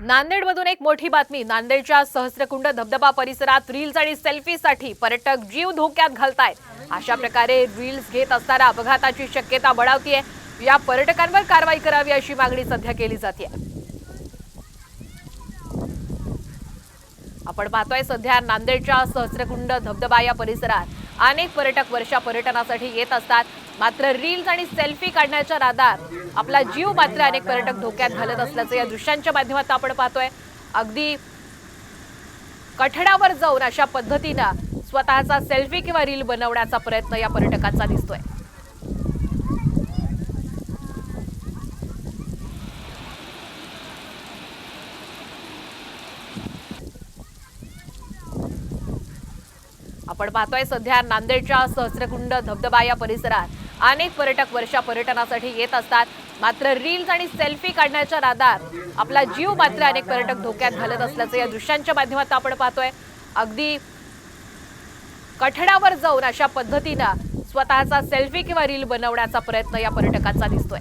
नांदेडमधून एक मोठी बातमी. नांदेडच्या सहस्रकुंड धबधबा परिसरात रील्स आणि सेल्फीसाठी पर्यटक जीव धोक्यात घालतायत. अशा प्रकारे रील्स घेत असताना अपघाताची शक्यता बळावतीये या पर्यटकांवर कारवाई करावी अशी मागणी सध्या केली जाते आपण पाहतोय सध्या नांदेडच्या सहस्रकुंड धबधबा या परिसरात अनेक पर्यटक वर्षा पर्यटनासाठी येत असतात. मात्र रील्स आणि सेल्फी काढण्याच्या नादात आपला जीव मात्र अनेक पर्यटक धोक्यात घालत असल्याचं या दृश्यांच्या माध्यमातून आपण पाहतोय. अगदी कठड्यावर जाऊन अशा पद्धतीनं स्वतःचा सेल्फी किंवा रील बनवण्याचा प्रयत्न या पर्यटकांचा दिसतोय. आपण पाहतोय सध्या नांदेडच्या सहस्रकुंड धबधबा या परिसरात अनेक पर्यटक वर्षा पर्यटनासाठी येत असतात. मात्र रील्स आणि सेल्फी काढण्याच्या नादात आपला जीव मात्र अनेक पर्यटक धोक्यात घालत असल्याचं या दृश्यांच्या माध्यमातून आपण पाहतोय. अगदी कठड्यावर जाऊन अशा पद्धतीनं स्वतःचा सेल्फी किंवा रील बनवण्याचा प्रयत्न या पर्यटकाचा दिसतोय.